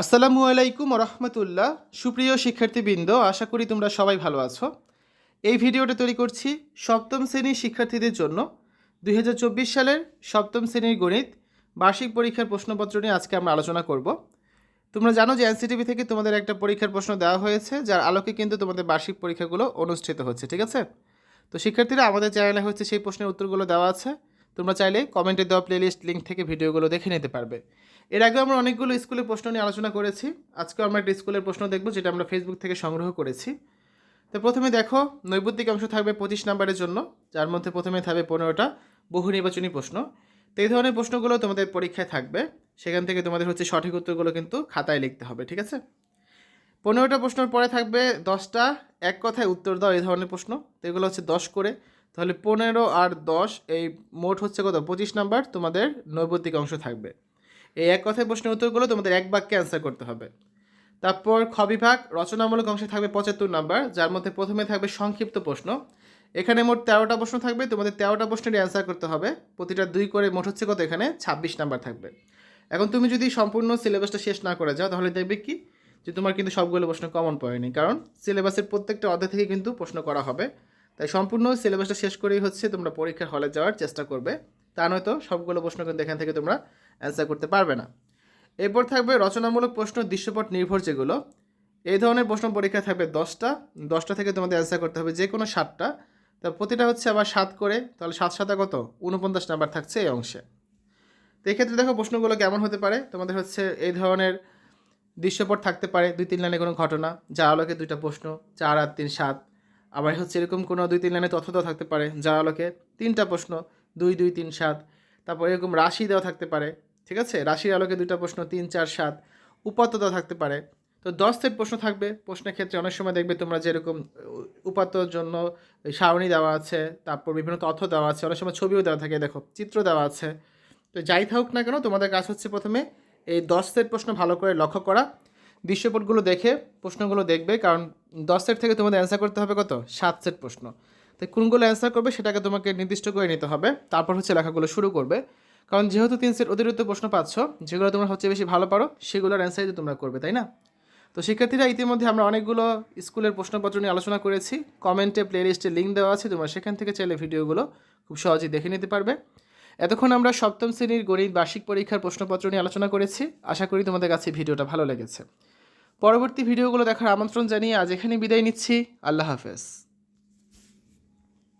আসসালামু আলাইকুম রহমতুল্লাহ সুপ্রিয় শিক্ষার্থীবৃন্দ, আশা করি তোমরা সবাই ভালো আছো। এই ভিডিওটা তৈরি করছি সপ্তম শ্রেণির শিক্ষার্থীদের জন্য। দুই হাজার চব্বিশ সালের সপ্তম শ্রেণির গণিত বার্ষিক পরীক্ষার প্রশ্নপত্র নিয়ে আজকে আমরা আলোচনা করব। তোমরা জানো যে এনসিটিভি থেকে তোমাদের একটা পরীক্ষার প্রশ্ন দেওয়া হয়েছে, যার আলোকে কিন্তু তোমাদের বার্ষিক পরীক্ষাগুলো অনুষ্ঠিত হচ্ছে, ঠিক আছে? তো শিক্ষার্থীরা, আমাদের চ্যানেলে হচ্ছে সেই প্রশ্নের উত্তরগুলো দেওয়া আছে। তোমরা চাইলে কমেন্টে দেওয়া প্লেলিস্ট লিঙ্ক থেকে ভিডিওগুলো দেখে নিতে পারবে। এর আগে আমরা অনেকগুলো স্কুলের প্রশ্ন নিয়ে আলোচনা করেছি। আজকেও আমরা একটা স্কুলের প্রশ্ন দেখব, যেটা আমরা ফেসবুক থেকে সংগ্রহ করেছি। তো প্রথমে দেখো, নৈবত্তিক অংশ থাকবে পঁচিশ নাম্বারের জন্য, যার মধ্যে প্রথমে থাকবে পনেরোটা বহু নির্বাচনী প্রশ্ন। তো এই ধরনের প্রশ্নগুলো তোমাদের পরীক্ষায় থাকবে। সেখান থেকে তোমাদের হচ্ছে সঠিক উত্তরগুলো কিন্তু খাতায় লিখতে হবে, ঠিক আছে? পনেরোটা প্রশ্নের পরে থাকবে দশটা, এক কথায় উত্তর দাও এই ধরনের প্রশ্ন। তো এগুলো হচ্ছে দশ করে। তাহলে পনেরো আর দশ, এই মোট হচ্ছে কত? পঁচিশ নাম্বার তোমাদের নৈবত্তিক অংশ থাকবে। এই এক কথায় প্রশ্নের উত্তরগুলো তোমাদের এক বাক্যে অ্যান্সার করতে হবে। তারপর খ বিভাগ, রচনামূলক অংশে থাকবে পঁচাত্তর নাম্বার, যার মধ্যে প্রথমে থাকবে সংক্ষিপ্ত প্রশ্ন। এখানে মোট তেরোটা প্রশ্ন থাকবে, তোমাদের তেরোটা প্রশ্নের অ্যান্সার করতে হবে। প্রতিটা দুই করে মোট হচ্ছে কত এখানে? ছাব্বিশ নাম্বার থাকবে। এখন তুমি যদি সম্পূর্ণ সিলেবাসটা শেষ না করে যাও, তাহলে দেখবে কি? যে তোমার কিন্তু সবগুলো প্রশ্ন কমন পড়েনি, কারণ সিলেবাসের প্রত্যেকটা অধ্যায় থেকে কিন্তু প্রশ্ন করা হবে। তাই সম্পূর্ণ সিলেবাসটা শেষ করেই হচ্ছে তোমরা পরীক্ষার হলে যাওয়ার চেষ্টা করবে। তা নয়তো সবগুলো প্রশ্ন কিন্তু এখান থেকে তোমরা অ্যান্সার করতে পারবে না। এরপর থাকবে রচনামূলক প্রশ্ন, দৃশ্যপট নির্ভর যেগুলো। এই ধরনের প্রশ্ন পরীক্ষা থাকবে দশটা। দশটা থেকে তোমাদের অ্যান্সার করতে হবে যে কোনো সাতটা। তা প্রতিটা হচ্ছে আবার সাত করে। তাহলে সাত সাতা কত? উনপঞ্চাশ নাম্বার থাকছে এই অংশে। তো এক্ষেত্রে দেখো প্রশ্নগুলো কেমন হতে পারে। তোমাদের হচ্ছে এই ধরনের দৃশ্যপট থাকতে পারে। দুই তিন লাইনে কোনো ঘটনা। যা আলোকে দুইটা প্রশ্ন। চার আর তিন সাত। আবার হচ্ছে এরকম কোনো দুই তিন লাইনে তথ্য দেওয়া থাকতে পারে যার আলোকে তিনটা প্রশ্ন, দুই দুই, তিন, সাত, তারপর এরকম রাশি দেওয়া থাকতে পারে, ঠিক আছে? রাশির আলোকে দুইটা প্রশ্ন, তিন, চার, সাত, উপাত্ত দেওয়া থাকতে পারে। তো দশ সেট প্রশ্ন থাকবে, প্রশ্নের ক্ষেত্রে অনেক সময় দেখবে তোমরা যেরকম উপাত্তর জন্য সারণী দেওয়া আছে, তারপর বিভিন্ন তথ্য দেওয়া আছে, অনেক সময় ছবিও দেওয়া থাকে, দেখো, চিত্র দেওয়া আছে। তো যাই থাকুক না কেন, তোমাদের কাজ হচ্ছে প্রথমে এই দশ সেট প্রশ্ন ভালো করে লক্ষ্য করা দৃশ্যপটগুলো দেখে প্রশ্নগুলো দেখবে, কারণ দশ সেট থেকে তোমাদের অ্যান্সার করতে হবে কত? সাত সেট প্রশ্ন। তো কোনগুলো অ্যান্সার করবে সেটাকে তোমাকে নির্দিষ্ট করে নিতে হবে। তারপর হচ্ছে লেখাগুলো শুরু করবে। কারণ যেহেতু তিন সেট অতিরিক্ত প্রশ্ন পাচ্ছ, যেগুলো তোমরা হচ্ছে বেশি ভালো পারো, সেগুলোর অ্যান্সারই তোমরা করবে, তাই না? তো শিক্ষার্থীরা ইতিমধ্যে আমরা অনেকগুলো স্কুলের প্রশ্নপত্র নিয়ে আলোচনা করেছি। কমেন্টে প্লেলিস্টে লিঙ্ক দেওয়া আছে, তোমরা সেখান থেকে চাইলে ভিডিওগুলো খুব সহজেই দেখে নিতে পারবে। এতক্ষণ আমরা সপ্তম শ্রেণির গণিত বার্ষিক পরীক্ষার প্রশ্নপত্র নিয়ে আলোচনা করেছি। আশা করি তোমাদের কাছে ভিডিওটা ভালো লেগেছে। পরবর্তী ভিডিওগুলো দেখার আমন্ত্রণ জানিয়ে আজ এখানে বিদায় নিচ্ছি। আল্লাহ হাফেজ।